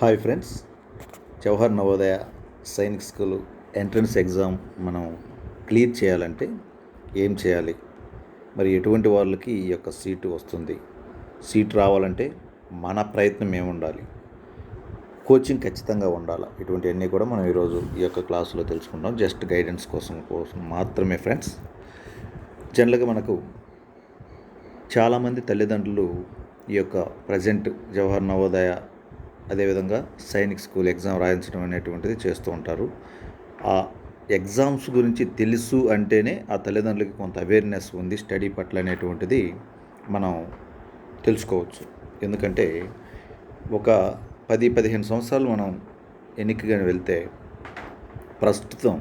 Hi friends. Jawahar Navodaya Sainik school entrance exam మనం clear చేయాలంటే ఏం చేయాలి? మరి ఎటువంటి వాళ్ళకి ఈ యొక్క సీటు వస్తుంది? సీట్ రావాలంటే మన ప్రయత్నం ఏముండాలి కోచింగ్ ఖచ్చితంగా ఉండాలి. ఇటువంటివన్నీ కూడా మనం ఈరోజు ఈ యొక్క క్లాసులో తెలుసుకుంటాం జస్ట్ గైడెన్స్ కోసం కోసం మాత్రమే ఫ్రెండ్స్. జనరల్గా మనకు చాలామంది తల్లిదండ్రులు ఈ యొక్క ప్రజెంట్ జవహర్ నవోదయ అదేవిధంగా సైనిక్ స్కూల్ ఎగ్జామ్ రాయించడం అనేటువంటిది చేస్తూ ఉంటారు. ఆ ఎగ్జామ్స్ గురించి తెలుసు అంటేనే ఆ తల్లిదండ్రులకి కొంత అవేర్నెస్ ఉంది స్టడీ పట్ల అనేటువంటిది మనం తెలుసుకోవచ్చు. ఎందుకంటే ఒక పది పదిహేను సంవత్సరాలు మనం ఎన్నికగా వెళ్తే ప్రస్తుతం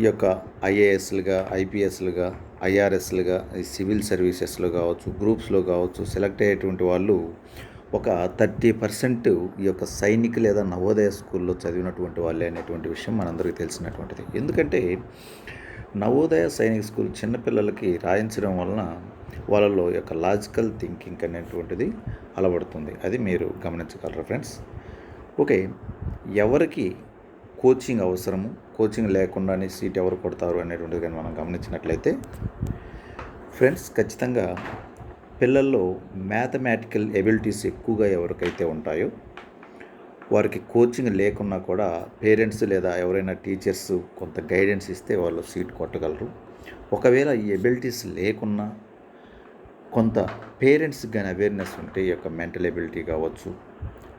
ఈ యొక్క ఐఏఎస్లుగా ఐపీఎస్లుగా ఐఆర్ఎస్లుగా సివిల్ సర్వీసెస్లో కావచ్చు గ్రూప్స్లో కావచ్చు సెలెక్ట్ అయ్యేటువంటి వాళ్ళు ఒక థర్టీ పర్సెంట్ ఈ యొక్క సైనిక లేదా నవోదయ స్కూల్లో చదివినటువంటి వాళ్ళే అనేటువంటి విషయం మనందరికీ తెలిసినటువంటిది. ఎందుకంటే నవోదయ సైనిక స్కూల్ చిన్నపిల్లలకి రాయించడం వలన వాళ్ళలో యొక్క లాజికల్ థింకింగ్ అనేటువంటిది అలవడుతుంది. అది మీరు గమనించగలరు ఫ్రెండ్స్? ఓకే ఎవరికి కోచింగ్ అవసరము? కోచింగ్ లేకుండానే సీట్ ఎవరు కొడతారు అనేటువంటిది కానీ మనం గమనించినట్లయితే ఫ్రెండ్స్ ఖచ్చితంగా పిల్లల్లో మ్యాథమెటికల్ ఎబిలిటీస్ ఎక్కువగా ఎవరికైతే ఉంటాయో వారికి కోచింగ్ లేకున్నా కూడా పేరెంట్స్ లేదా ఎవరైనా టీచర్స్ కొంత గైడెన్స్ ఇస్తే వాళ్ళు సీట్ కొట్టగలరు. ఒకవేళ ఈ ఎబిలిటీస్ లేకున్నా కొంత పేరెంట్స్ కానీ అవేర్నెస్ ఉంటే ఈ యొక్క మెంటల్ ఎబిలిటీ కావచ్చు.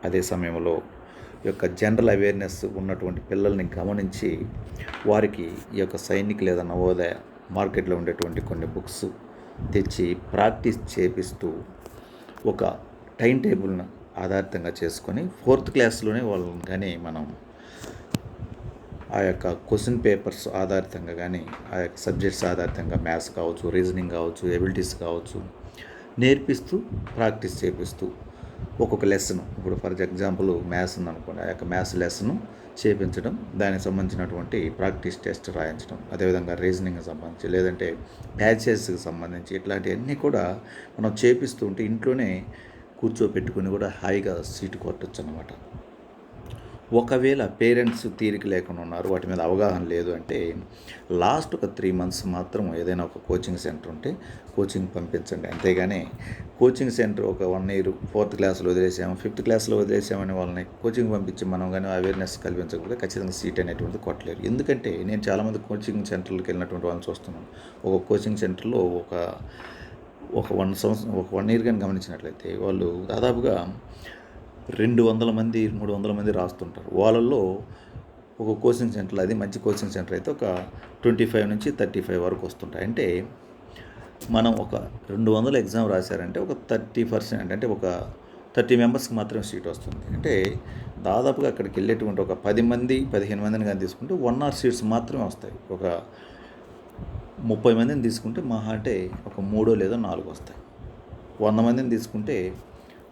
అదే సమయంలో ఈ యొక్క జనరల్ అవేర్నెస్ ఉన్నటువంటి పిల్లల్ని గమనించి వారికి ఈ యొక్క సైనిక్ లేదా నవోదయ మార్కెట్లో ఉండేటువంటి కొన్ని బుక్స్ తెచ్చి ప్రాక్టీస్ చేపిస్తూ ఒక టైం టేబుల్ను ఆధారితంగా చేసుకొని ఫోర్త్ క్లాస్లోనే వాళ్ళని కానీ మనం ఆ యొక్క క్వశ్చన్ పేపర్స్ ఆధారితంగా కానీ ఆ యొక్క సబ్జెక్ట్స్ ఆధారితంగా మ్యాథ్స్ కావచ్చు రీజనింగ్ కావచ్చు ఎబిలిటీస్ కావచ్చు నేర్పిస్తూ ప్రాక్టీస్ చేపిస్తూ ఒక్కొక్క లెసన్ ఇప్పుడు ఫర్ ఎగ్జాంపుల్ మ్యాథ్స్ ఉందనుకోండి ఆ యొక్క మ్యాథ్స్ లెసన్ చేపించడం దానికి సంబంధించినటువంటి ప్రాక్టీస్ టెస్ట్ రాయించడం అదేవిధంగా రీజనింగ్కి సంబంధించి లేదంటే ప్యాచెస్కి సంబంధించి ఇట్లాంటివన్నీ కూడా మనం చేపిస్తూ ఉంటే ఇంట్లోనే కూర్చోపెట్టుకుని కూడా హాయిగా సీటు కొట్టచ్చు అనమాట ఒకవేళ పేరెంట్స్ తీరిక లేకుండా ఉన్నారు వాటి మీద అవగాహన లేదు అంటే లాస్ట్ ఒక త్రీ మంత్స్ మాత్రం ఏదైనా ఒక కోచింగ్ సెంటర్ ఉంటే కోచింగ్ పంపించండి. అంతేగాని కోచింగ్ సెంటర్ ఒక వన్ ఇయర్ ఫోర్త్ క్లాస్లో వదిలేసాము ఫిఫ్త్ క్లాస్లో వదిలేసామని వాళ్ళని కోచింగ్ పంపించి మనం కానీ అవేర్నెస్ కల్పించకపోతే ఖచ్చితంగా సీట్ అనేటువంటిది కొట్టలేరు. ఎందుకంటే నేను చాలామంది కోచింగ్ సెంటర్లకు వెళ్ళినటువంటి వాళ్ళని చూస్తున్నాను. ఒక కోచింగ్ సెంటర్లో ఒక ఒక వన్ సంవత్సరం ఒక వన్ ఇయర్ కానీ గమనించినట్లయితే వాళ్ళు దాదాపుగా రెండు వందల మంది మూడు వందల మంది రాస్తుంటారు. వాళ్ళల్లో ఒక కోచింగ్ సెంటర్ అది మంచి కోచింగ్ సెంటర్ అయితే ఒక ట్వంటీ ఫైవ్ నుంచి థర్టీ ఫైవ్ వరకు వస్తుంటాయి. అంటే మనం ఒక రెండు వందల ఎగ్జామ్ రాశారంటే ఒక థర్టీ పర్సెంట్ అంటే ఒక థర్టీ మెంబర్స్కి మాత్రమే సీట్ వస్తుంది. అంటే దాదాపుగా అక్కడికి వెళ్ళేటువంటి ఒక పది మంది పదిహేను మందిని కానీ తీసుకుంటే వన్ ఆర్ సీట్స్ మాత్రమే వస్తాయి. ఒక ముప్పై మందిని తీసుకుంటే మహా అంటే ఒక మూడో లేదో నాలుగు వస్తాయి. వంద మందిని తీసుకుంటే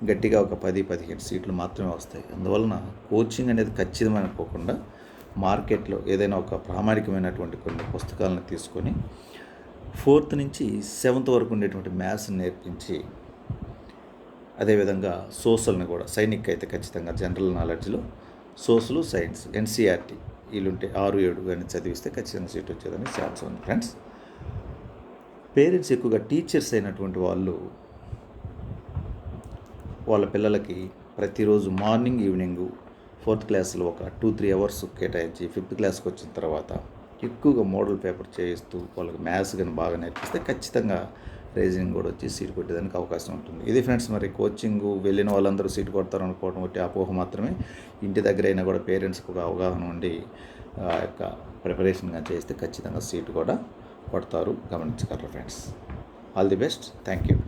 గట్టిగా ఒక పది పదిహేను సీట్లు మాత్రమే వస్తాయి. అందువలన కోచింగ్ అనేది ఖచ్చితమైన పోకుండా మార్కెట్లో ఏదైనా ఒక ప్రామాణికమైనటువంటి కొన్ని పుస్తకాలను తీసుకొని ఫోర్త్ నుంచి సెవెంత్ వరకు ఉండేటువంటి మ్యాథ్స్ నేర్పించి అదేవిధంగా సోషల్ని కూడా సైనిక్ అయితే ఖచ్చితంగా జనరల్ నాలెడ్జ్లో సోషల్ సైన్స్ ఎన్సీఆర్టీ వీళ్ళుంటే ఆరు ఏడు కానీ చదివిస్తే ఖచ్చితంగా సీట్ వచ్చేదని ఛాన్స్ ఉంది. ఫ్రెండ్స్ పేరెంట్స్ ఎక్కువగా టీచర్స్ అయినటువంటి వాళ్ళు వాళ్ళ పిల్లలకి ప్రతిరోజు మార్నింగ్ ఈవినింగ్ ఫోర్త్ క్లాస్లో ఒక టూ త్రీ అవర్స్ కేటాయించి ఫిఫ్త్ క్లాస్కి వచ్చిన తర్వాత ఎక్కువగా మోడల్ పేపర్ చేయిస్తూ వాళ్ళకి మ్యాథ్స్ కానీ బాగా నేర్పిస్తే ఖచ్చితంగా రీజనింగ్ కూడా వచ్చి సీట్ కొట్టేదానికి అవకాశం ఉంటుంది. ఇది ఫ్రెండ్స్ మరి కోచింగ్ వెళ్ళిన వాళ్ళందరూ సీట్ కొడతారు అనుకోవడం ఒకటి అపోహ మాత్రమే. ఇంటి దగ్గర అయినా కూడా పేరెంట్స్కి ఒక అవగాహన ఉండి ఆ యొక్క ప్రిపరేషన్గా చేస్తే ఖచ్చితంగా సీట్ కూడా కొడతారు. గమనించగలరు friends. All the best. Thank you.